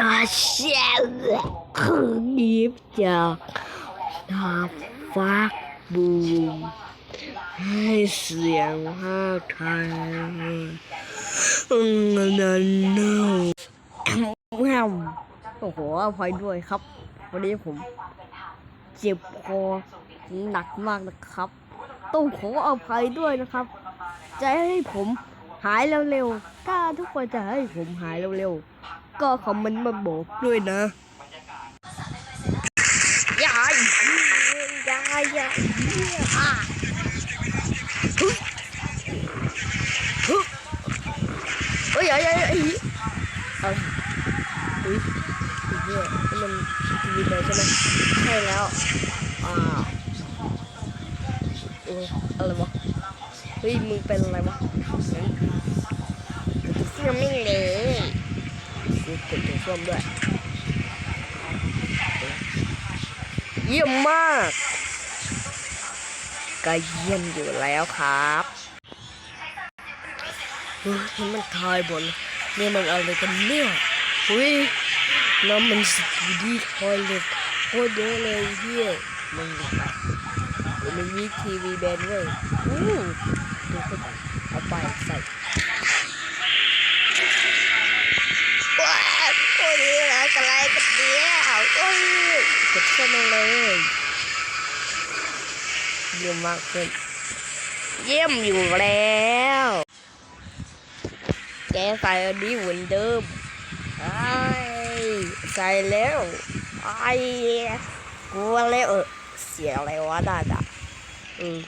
อาเชียคือยิบจากทาฟักบูมให้เสียงภาทันน่แม่มโอ้โหอภัยด้วยครับ วันนี้ผมเจ็บคอหนักมากนะครับ ต้องขออภัยด้วยนะครับ จะให้ผมหายเร็วๆถ้าทุกคนจะให้ผมหายเร็วๆ ก็คอมเมนต์มาบอกด้วยนะอย่าอย่าอย่าอะฮึฮึเฮ้ยเฮ้ยเฮ้ยเฮ้ยเอาอุ้ยไอ้เนี่ยนี่มันทีวีเลยใช่ไหมใช่แล้วอ่าเอออะไรวะเฮ้ยมึงเป็นอะไรวะเสื้อไม่เลยกู เก็บถุงส้วมด้วย เยี่ยมมากก็เยี่ยมอยู่แล้วครับเฮ้ยมันทายบนนี่มันอะไรกันเนี่ยเฮ้ยน้ำมันสกีดีทอยเล็ตโคตรเยอะเลยเฮียมึงไปมันมีทีวีแบนด้วยอู้ดูเข้าไปเอาไปใส่ ดเข้ามาเลยเยี่ยมมากเลยเยี่ยมอยู่แล้วแกใส่อันนี้เหมือนเดิมไอ้ใส่แล้วไอ้กลัวแล้วเออเสียอะไรวะดาดาอืม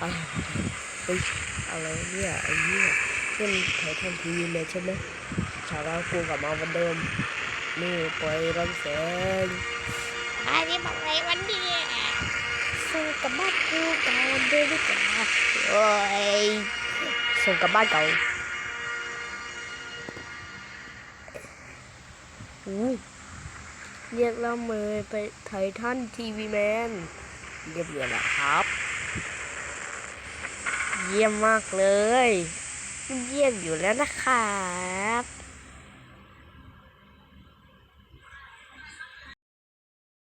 อะเฮ้ยอะไรเนี่ยไอ้เนี่ยขึ้นถ่ายทำทีวีเลยใช่ไหมชาวเรากูกลับมาเหมือนเดิม นี่ปล่อยรังแสงอันนี้บอกอะไรวันนี้ส่งกลับบ้านกูก่อนเดินดีกว่าโอ้ยส่งกลับบ้านเก่าอุ้ยเรียกแล้วเมยไปไททันทีวีแมนเรียบร้อยแล้วครับ เยี่ยมมากเลย เยี่ยมอยู่แล้วนะครับ